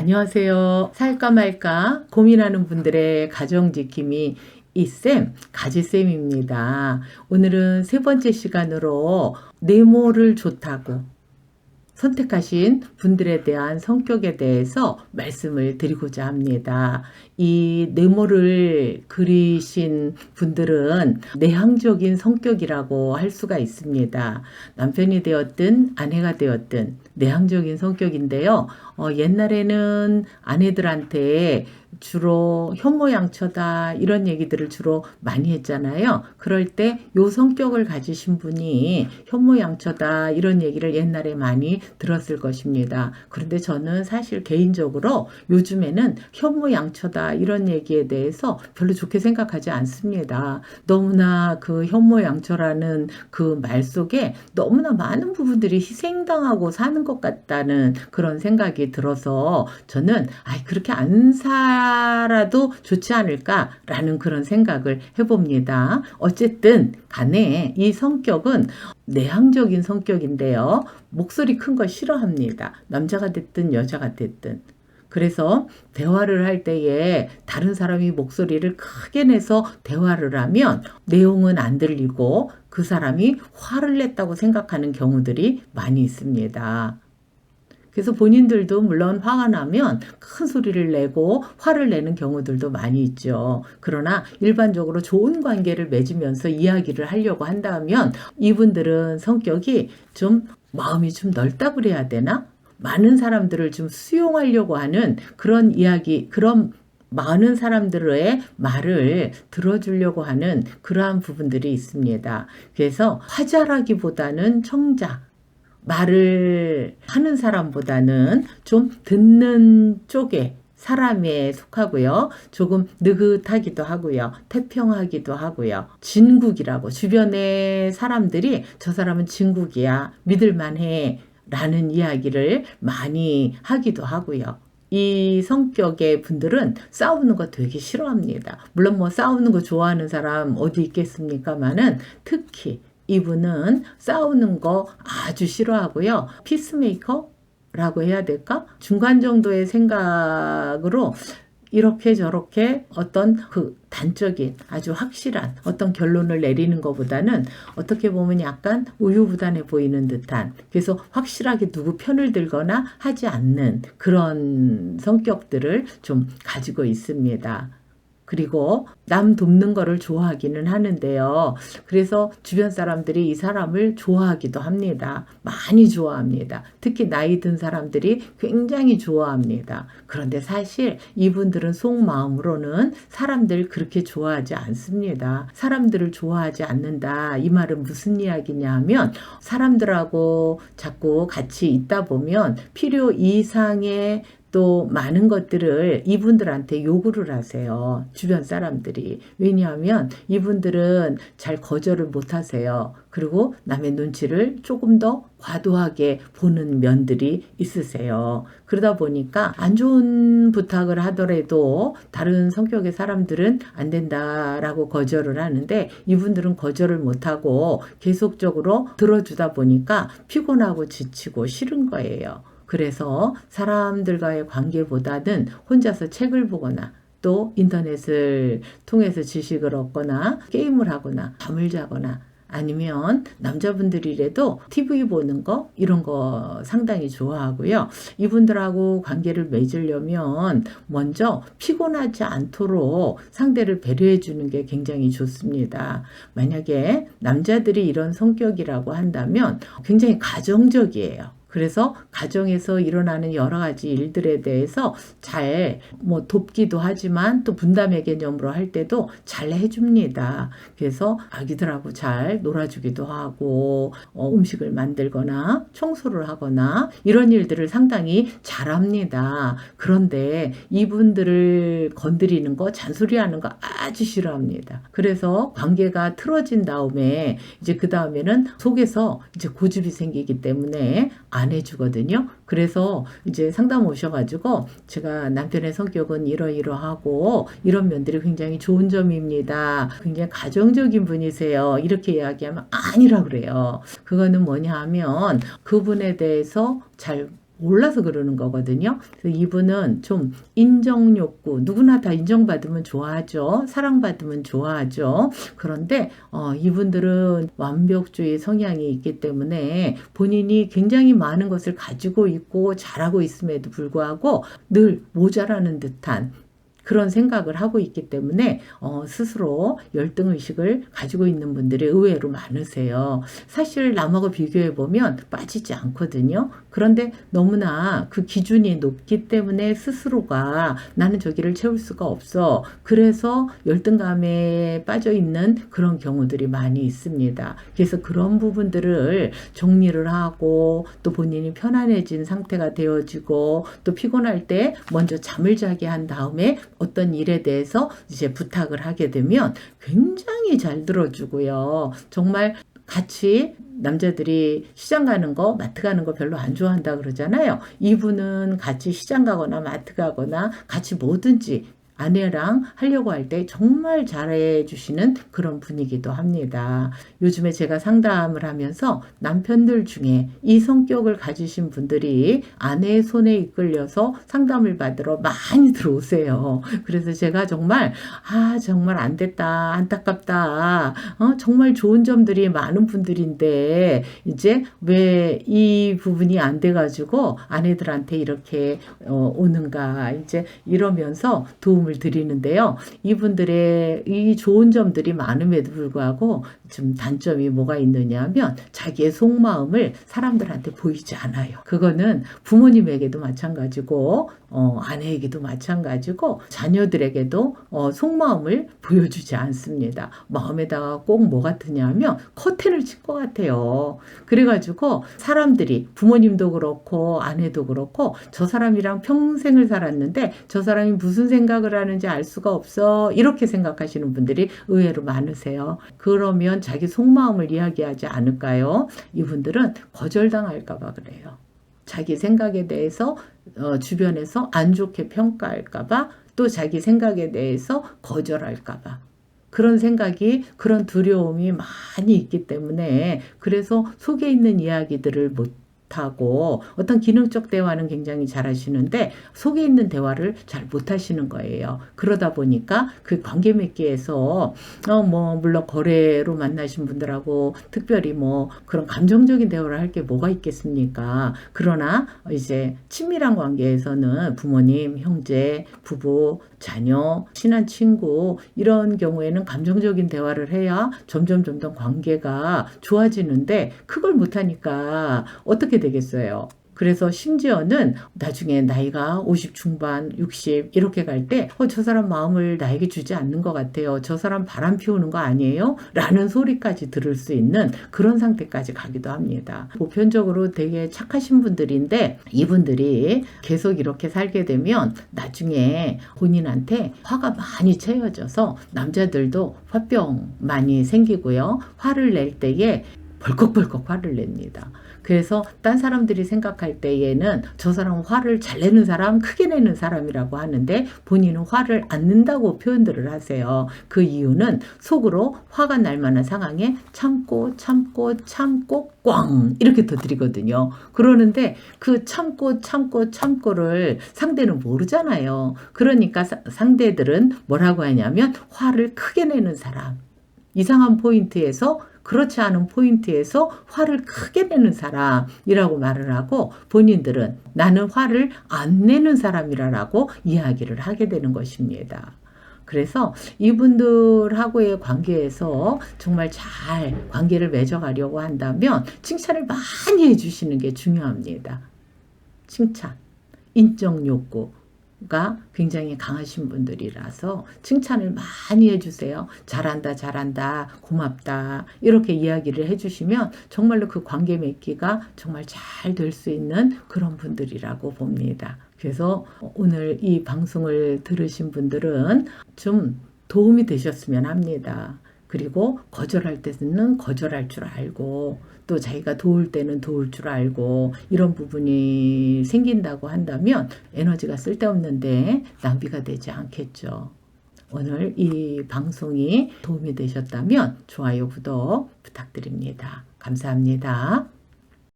안녕하세요. 살까 말까 고민하는 분들의 가정지킴이 이쌤, 가지쌤입니다. 오늘은 세 번째 시간으로 네모를 좋다고 선택하신 분들에 대한 성격에 대해서 말씀을 드리고자 합니다. 이 네모를 그리신 분들은 내향적인 성격이라고 할 수가 있습니다. 남편이 되었든 아내가 되었든 내향적인 성격인데요. 어, 옛날에는 아내들한테 주로 현모양처다 이런 얘기들을 주로 많이 했잖아요. 그럴 때 요 성격을 가지신 분이 현모양처다 이런 얘기를 옛날에 많이 들었을 것입니다. 그런데 저는 사실 개인적으로 요즘에는 현모양처다 이런 얘기에 대해서 별로 좋게 생각하지 않습니다. 너무나 그 현모양처라는 그 말 속에 너무나 많은 부분들이 희생당하고 사는 것 같다는 그런 생각이 들어서 저는 아 그렇게 안 살아도 좋지 않을까라는 그런 생각을 해봅니다. 어쨌든 간에 이 성격은 내향적인 성격인데요. 목소리 큰거 싫어합니다. 남자가 됐든 여자가 됐든. 그래서 대화를 할 때에 다른 사람이 목소리를 크게 내서 대화를 하면 내용은 안 들리고 그 사람이 화를 냈다고 생각하는 경우들이 많이 있습니다. 그래서 본인들도 물론 화가 나면 큰 소리를 내고 화를 내는 경우들도 많이 있죠. 그러나 일반적으로 좋은 관계를 맺으면서 이야기를 하려고 한다면 이분들은 성격이 좀 마음이 좀 넓다 그래야 되나? 많은 사람들을 좀 수용하려고 하는 그런 이야기, 그런 많은 사람들의 말을 들어주려고 하는 그러한 부분들이 있습니다. 그래서 화자라기보다는 청자, 말을 하는 사람보다는 좀 듣는 쪽에 사람에 속하고요. 조금 느긋하기도 하고요. 태평하기도 하고요. 진국이라고 주변의 사람들이 저 사람은 진국이야. 믿을만해. 라는 이야기를 많이 하기도 하고요. 이 성격의 분들은 싸우는 거 되게 싫어합니다. 물론 뭐 싸우는 거 좋아하는 사람 어디 있겠습니까만은 특히 이분은 싸우는 거 아주 싫어하고요. 피스메이커 라고 해야 될까? 중간 정도의 생각으로 이렇게 저렇게 어떤 그 단적인 아주 확실한 어떤 결론을 내리는 것보다는 어떻게 보면 약간 우유부단해 보이는 듯한 그래서 확실하게 누구 편을 들거나 하지 않는 그런 성격들을 좀 가지고 있습니다. 그리고 남 돕는 거를 좋아하기는 하는데요. 그래서 주변 사람들이 이 사람을 좋아하기도 합니다. 많이 좋아합니다. 특히 나이 든 사람들이 굉장히 좋아합니다. 그런데 사실 이분들은 속마음으로는 사람들 그렇게 좋아하지 않습니다. 사람들을 좋아하지 않는다. 이 말은 무슨 이야기냐 하면 사람들하고 자꾸 같이 있다 보면 필요 이상의 또 많은 것들을 이분들한테 요구를 하세요. 주변 사람들이. 왜냐하면 이분들은 잘 거절을 못 하세요. 그리고 남의 눈치를 조금 더 과도하게 보는 면들이 있으세요. 그러다 보니까 안 좋은 부탁을 하더라도 다른 성격의 사람들은 안 된다라고 거절을 하는데 이분들은 거절을 못하고 계속적으로 들어주다 보니까 피곤하고 지치고 싫은 거예요. 그래서 사람들과의 관계보다는 혼자서 책을 보거나 또 인터넷을 통해서 지식을 얻거나 게임을 하거나 잠을 자거나 아니면 남자분들이라도 TV 보는 거 이런 거 상당히 좋아하고요. 이분들하고 관계를 맺으려면 먼저 피곤하지 않도록 상대를 배려해 주는 게 굉장히 좋습니다. 만약에 남자들이 이런 성격이라고 한다면 굉장히 가정적이에요. 그래서 가정에서 일어나는 여러 가지 일들에 대해서 잘 뭐 돕기도 하지만 또 분담의 개념으로 할 때도 잘 해줍니다. 그래서 아기들하고 잘 놀아주기도 하고 어, 음식을 만들거나 청소를 하거나 이런 일들을 상당히 잘합니다. 그런데 이분들을 건드리는 거 잔소리하는 거 아주 싫어합니다. 그래서 관계가 틀어진 다음에 이제 그 다음에는 속에서 이제 고집이 생기기 때문에 안 해주거든요. 그래서 이제 상담 오셔가지고 제가 남편의 성격은 이러이러하고 이런 면들이 굉장히 좋은 점입니다. 굉장히 가정적인 분이세요. 이렇게 이야기하면 아니라 그래요. 그거는 뭐냐 하면 그분에 대해서 잘 몰라서 그러는 거거든요. 그래서 이분은 좀 인정 욕구, 누구나 다 인정받으면 좋아하죠. 사랑받으면 좋아하죠. 그런데 어, 이분들은 완벽주의 성향이 있기 때문에 본인이 굉장히 많은 것을 가지고 있고 잘하고 있음에도 불구하고 늘 모자라는 듯한 그런 생각을 하고 있기 때문에 어, 스스로 열등 의식을 가지고 있는 분들이 의외로 많으세요. 사실 남하고 비교해 보면 빠지지 않거든요. 그런데 너무나 그 기준이 높기 때문에 스스로가 나는 저기를 채울 수가 없어. 그래서 열등감에 빠져 있는 그런 경우들이 많이 있습니다. 그래서 그런 부분들을 정리를 하고 또 본인이 편안해진 상태가 되어지고 또 피곤할 때 먼저 잠을 자게 한 다음에 어떤 일에 대해서 이제 부탁을 하게 되면 굉장히 잘 들어주고요. 정말 같이 남자들이 시장 가는 거, 마트 가는 거 별로 안 좋아한다 그러잖아요. 이분은 같이 시장 가거나 마트 가거나 같이 뭐든지 아내랑 하려고 할 때 정말 잘해 주시는 그런 분이기도 합니다. 요즘에 제가 상담을 하면서 남편들 중에 이 성격을 가지신 분들이 아내의 손에 이끌려서 상담을 받으러 많이 들어오세요. 그래서 제가 정말 아 정말 안 됐다 안타깝다 어, 정말 좋은 점들이 많은 분들인데 이제 왜 이 부분이 안 돼가지고 아내들한테 이렇게 어, 오는가 이제 이러면서 도움을 드리는데요. 이분들의 이 좋은 점들이 많음에도 불구하고 좀 단점이 뭐가 있느냐 하면 자기의 속마음을 사람들한테 보이지 않아요. 그거는 부모님에게도 마찬가지고 어, 아내에게도 마찬가지고 자녀들에게도 어, 속마음을 보여주지 않습니다. 마음에다가 꼭 뭐 같으냐 하면 커튼을 칠것 같아요. 그래가지고 사람들이 부모님도 그렇고 아내도 그렇고 저 사람이랑 평생을 살았는데 저 사람이 무슨 생각을 하는지 알 수가 없어 이렇게 생각하시는 분들이 의외로 많으세요. 그러면 자기 속마음을 이야기하지 않을까요? 이분들은 거절당할까봐 그래요. 자기 생각에 대해서 어, 주변에서 안 좋게 평가할까봐 또 자기 생각에 대해서 거절할까봐. 그런 생각이 그런 두려움이 많이 있기 때문에 그래서 속에 있는 이야기들을 못 하고 어떤 기능적 대화는 굉장히 잘 하시는데 속에 있는 대화를 잘 못 하시는 거예요. 그러다 보니까 그 관계 맺기에서 어 뭐 물론 거래로 만나신 분들하고 특별히 뭐 그런 감정적인 대화를 할 게 뭐가 있겠습니까? 그러나 이제 친밀한 관계에서는 부모님, 형제, 부부, 자녀, 친한 친구 이런 경우에는 감정적인 대화를 해야 점점 점점 관계가 좋아지는데 그걸 못 하니까 어떻게 되겠어요? 그래서 심지어는 나중에 나이가 50 중반, 60 이렇게 갈 때, 어, 저 사람 마음을 나에게 주지 않는 것 같아요. 저 사람 바람 피우는 거 아니에요? 라는 소리까지 들을 수 있는 그런 상태까지 가기도 합니다. 보편적으로 되게 착하신 분들인데, 이분들이 계속 이렇게 살게 되면 나중에 본인한테 화가 많이 채워져서 남자들도 화병 많이 생기고요. 화를 낼 때에 벌컥벌컥 화를 냅니다. 그래서 딴 사람들이 생각할 때에는 저 사람은 화를 잘 내는 사람, 크게 내는 사람이라고 하는데 본인은 화를 안 낸다고 표현들을 하세요. 그 이유는 속으로 화가 날 만한 상황에 참고 참고 참고 꽝 이렇게 터뜨리거든요. 그러는데 그 참고 참고 참고를 상대는 모르잖아요. 그러니까 사, 상대들은 뭐라고 하냐면 화를 크게 내는 사람. 이상한 포인트에서 그렇지 않은 포인트에서 화를 크게 내는 사람이라고 말을 하고 본인들은 나는 화를 안 내는 사람이라고 이야기를 하게 되는 것입니다. 그래서 이분들하고의 관계에서 정말 잘 관계를 맺어가려고 한다면 칭찬을 많이 해주시는 게 중요합니다. 칭찬, 인적 욕구, 가 굉장히 강하신 분들이라서 칭찬을 많이 해주세요. 잘한다, 잘한다, 고맙다. 이렇게 이야기를 해주시면 정말로 그 관계 맺기가 정말 잘 될 수 있는 그런 분들이라고 봅니다. 그래서 오늘 이 방송을 들으신 분들은 좀 도움이 되셨으면 합니다. 그리고 거절할 때는 거절할 줄 알고 또 자기가 도울 때는 도울 줄 알고 이런 부분이 생긴다고 한다면 에너지가 쓸데없는데 낭비가 되지 않겠죠. 오늘 이 방송이 도움이 되셨다면 좋아요, 구독 부탁드립니다. 감사합니다.